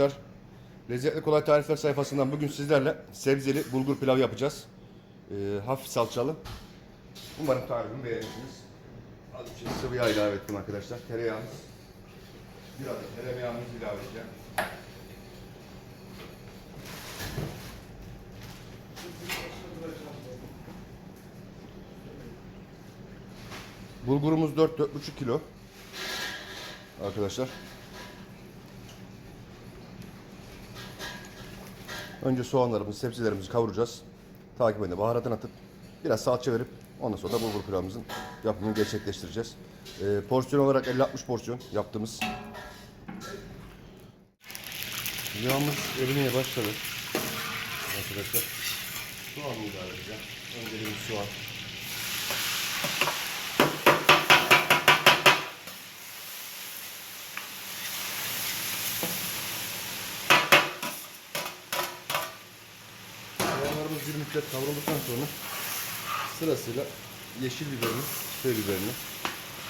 arkadaşlar. Lezzetli Kolay Tarifler sayfasından bugün sizlerle sebzeli bulgur pilav yapacağız. Ee, hafif salçalı. Umarım tarifimi beğenirsiniz. Az bir şey sıvı yağ ilave ettim arkadaşlar. Tereyağımız. Biraz da tereyağımızı ilave edeceğim. Bulgurumuz 4-4,5 kilo. Arkadaşlar. Önce soğanlarımızı, sebzelerimizi kavuracağız. Takibinde baharatını atıp biraz salça verip ondan sonra da bulgur pilavımızın yapımını gerçekleştireceğiz. Ee, porsiyon olarak 50-60 porsiyon yaptığımız. Yağımız erimeye başladı. Arkadaşlar. Soğanı ilave edeceğim. Önceliğimiz soğan. Bir müddet kavrulduktan sonra sırasıyla yeşil biberini, köy biberini,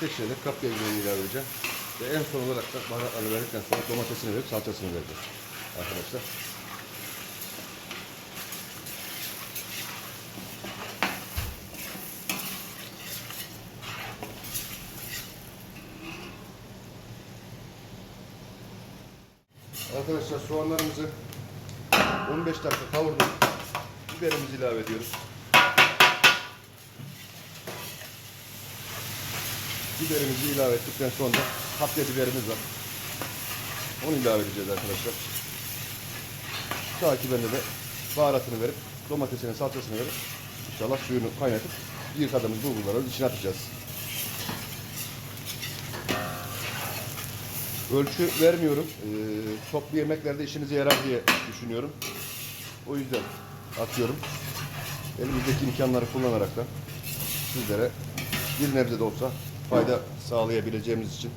seçerek kapya biberini ilave edeceğim. Ve en son olarak da baharatlarını verdikten sonra domatesini verip salçasını vereceğiz arkadaşlar. Arkadaşlar soğanlarımızı 15 dakika kavurduk. Biberimizi ilave ediyoruz. Biberimizi ilave ettikten sonra kapya biberimiz var. Onu ilave edeceğiz arkadaşlar. Takibinde de baharatını verip domatesinin salçasını verip inşallah suyunu kaynatıp yıkadığımız bulgurları içine atacağız. Ölçü vermiyorum. Ee, toplu yemeklerde işinize yarar diye düşünüyorum. O yüzden atıyorum. Elimizdeki imkanları kullanarak da sizlere bir nebze de olsa fayda sağlayabileceğimiz için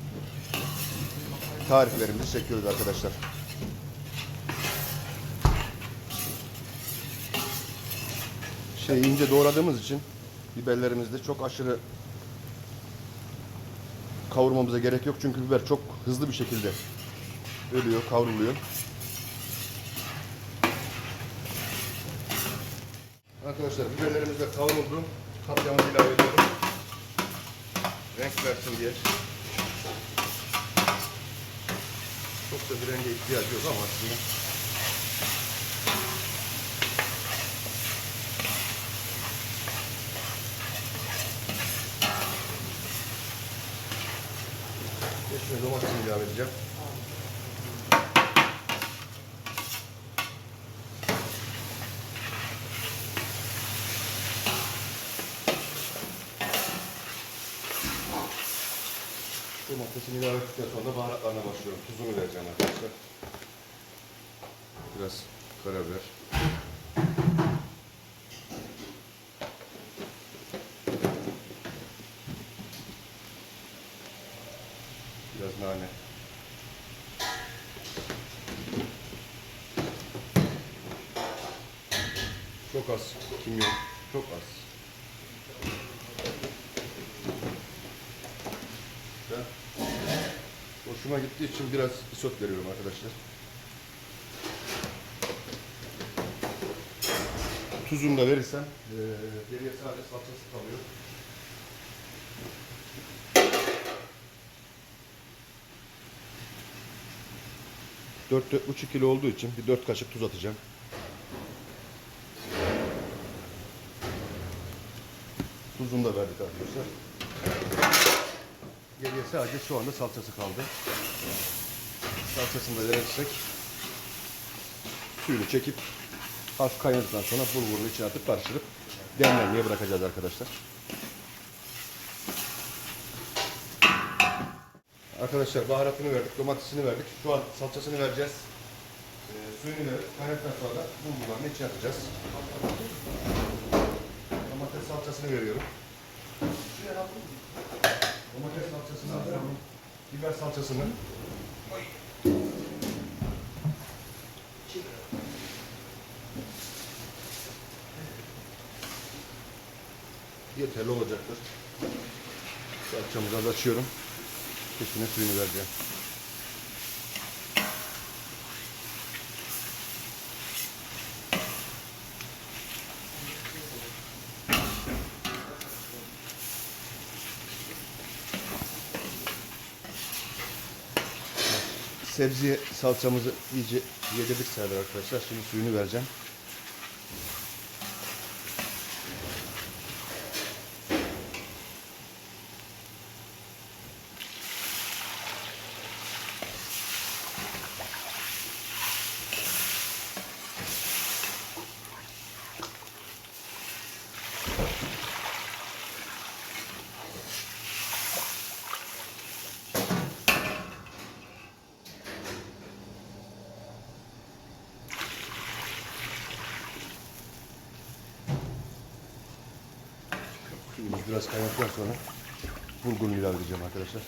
tariflerimizi çekiyoruz arkadaşlar. Şey ince doğradığımız için biberlerimizde çok aşırı kavurmamıza gerek yok çünkü biber çok hızlı bir şekilde ölüyor, kavruluyor. Arkadaşlar biberlerimiz de kavruldu. Kapyamızı ilave ediyorum. Renk versin diye. Çok da bir renge ihtiyacı yok ama aslında. Şimdi domatesini ilave edeceğim. Domatesini ilave ettikten sonra baharatlarına başlıyorum. Tuzunu vereceğim arkadaşlar. Biraz karabiber. Biraz nane. Çok az kimyon. Çok az. Hoşuma gittiği için biraz isot veriyorum arkadaşlar. Tuzunu da verirsem eee geriye sadece salçası kalıyor. Dört, dört buçuk kilo olduğu için bir dört kaşık tuz atacağım. Tuzunu da verdik arkadaşlar. Geriye sadece anda salçası kaldı. Salçasını da verirsek suyunu çekip hafif kaynadıktan sonra bulgurun içine atıp karıştırıp demlenmeye bırakacağız arkadaşlar. Arkadaşlar baharatını verdik, domatesini verdik. Şu an salçasını vereceğiz. Ee, suyunu verip kaynadıktan sonra da bulgurların içine atacağız. Domates salçasını veriyorum. Atıyorum. Biber salçasını. Yeterli olacaktır. Salçamızı az açıyorum. Peşine suyunu vereceğim. Sebze salçamızı iyice yedirdik arkadaşlar. Şimdi suyunu vereceğim. Suyumuz biraz kaynadıktan sonra bulgurunu ilave edeceğim arkadaşlar.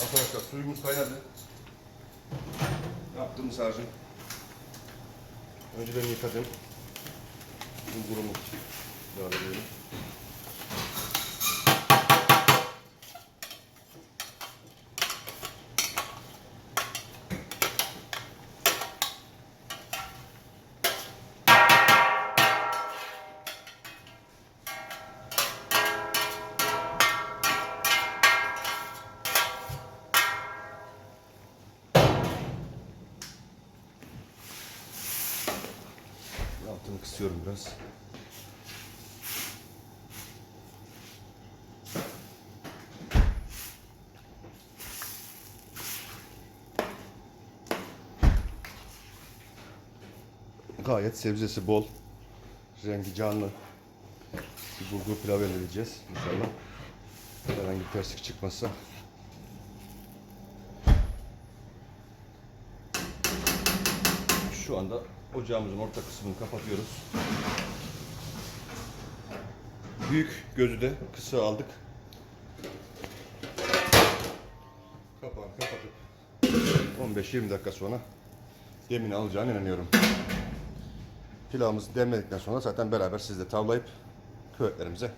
Arkadaşlar suyumuz kaynadı. Yaptığımız harcım. Önceden yıkadım. Bulgurumu ilave ediyorum. Altını kısıyorum biraz. Gayet sebzesi bol. Rengi canlı. Bir bulgur pilav edeceğiz inşallah. Herhangi bir terslik çıkmazsa. Şu anda ocağımızın orta kısmını kapatıyoruz. Büyük gözü de kısa aldık. Kapağını kapatıp 15-20 dakika sonra demini alacağına inanıyorum. Pilavımızı demledikten sonra zaten beraber sizle tavlayıp küvetlerimize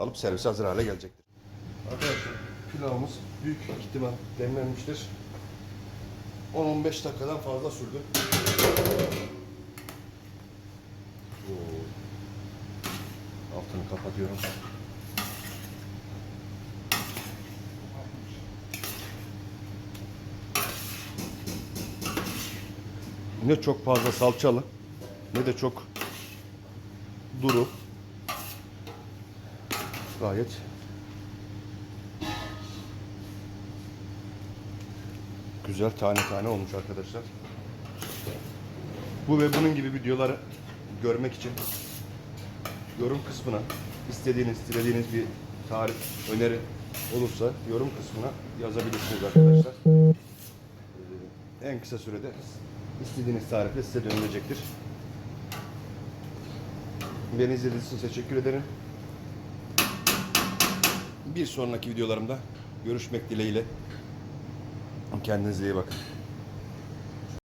alıp servise hazır hale gelecektir. Arkadaşlar pilavımız büyük ihtimal demlenmiştir. 10-15 dakikadan fazla sürdü. Altını kapatıyorum. Ne çok fazla salçalı ne de çok duru. Gayet güzel tane tane olmuş arkadaşlar. Bu ve bunun gibi videoları görmek için yorum kısmına istediğiniz, dilediğiniz bir tarif, öneri olursa yorum kısmına yazabilirsiniz arkadaşlar. Ee, en kısa sürede istediğiniz tarifle size dönülecektir. Beni izlediğiniz için teşekkür ederim. Bir sonraki videolarımda görüşmek dileğiyle. Kendinize iyi bakın.